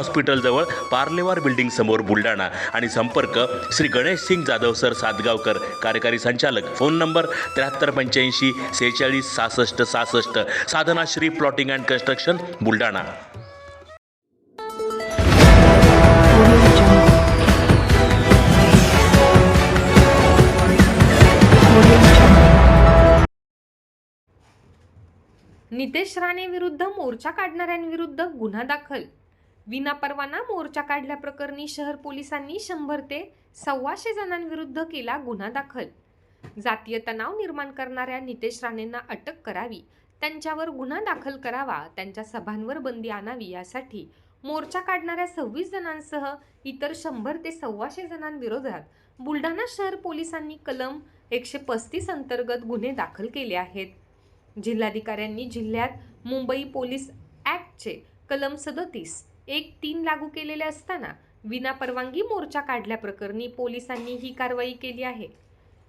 हॉस्पिटलजवळ Parlewar building समोर बुलढाणा. आणि संपर्क श्री गणेश सिंग जाधव सर सातगावकर कार्यकारी संचालक. फोन नंबर त्र्याहत्तर पंच्याऐंशी सेहेचाळीस सहासष्ट सहासष्ट. Sadhana Shri plotting and construction Buldhana. Nitesh Rane विरुद्ध मोर्चा काढणाऱ्यांविरुद्ध गुन्हा दाखल विनापरवाना मोर्चा काढल्याप्रकरणी शहर पोलिसांनी शंभर ते सव्वाशे जणांविरुद्ध केला गुन्हा दाखल. जातीय तणाव निर्माण करणाऱ्या नितेश राणेंना अटक करावी त्यांच्यावर गुन्हा दाखल करावा त्यांच्या सभांवर बंदी आणावी यासाठी मोर्चा काढणाऱ्या सव्वीस जणांसह इतर शंभर ते सव्वाशे जणांविरोधात बुलढाणा शहर पोलिसांनी कलम एकशे पस्तीस अंतर्गत गुन्हे दाखल केले आहेत. जिल्हाधिकाऱ्यांनी जिल्ह्यात मुंबई पोलीस ॲक्टचे कलम सदतीस एक तीन लागू केलेले असताना विनापरवानगी मोर्चा काढल्याप्रकरणी पोलिसांनी ही कारवाई केली आहे.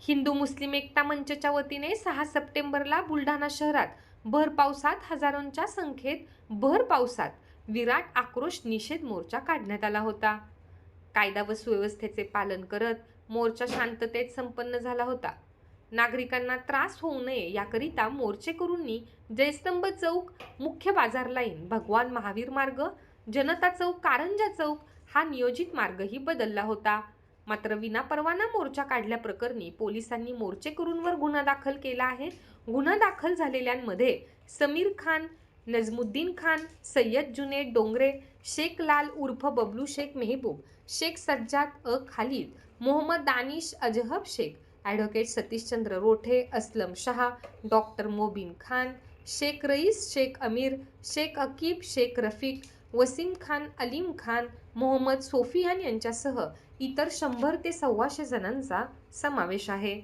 हिंदू मुस्लिम एकता मंचच्या वतीने सहा सप्टेंबरला बुलढाणा शहरात भर पावसात हजारोंच्या संख्येत भर पावसात विराट आक्रोश निषेध मोर्चा काढण्यात आला होता. कायदा व सुव्यवस्थेचे पालन करत मोर्चा शांततेत संपन्न झाला होता. नागरिकांना त्रास होऊ नये याकरिता मोर्चेकरूंनी जयस्तंभ चौक मुख्य बाजार लाईन भगवान महावीर मार्ग जनता चौक कारंजा चौक हा नियोजित मार्गही बदलला होता. मात्र विनापरवाना मोर्चा काढल्याप्रकरणी पोलिसांनी मोर्चेकरूंवर गुन्हा दाखल केला आहे. गुन्हा दाखल झालेल्यांमध्ये समीर खान नजमुद्दीन खान सय्यद जुनेद डोंगरे शेख लाल उर्फ बबलू शेख मेहबूब शेख सज्जाद अ खालिद मोहम्मद दानिश अजहब शेख ॲडव्होकेट सतीशचंद्र रोठे असलम शहा डॉक्टर मोबिन खान शेख रईस शेख अमीर शेख अकीब शेख रफीक वसीम खान अलीम खान मोहम्मद सोफियान यांच्यासह इतर शंभर ते सव्वाशे जणांचा समावेश आहे.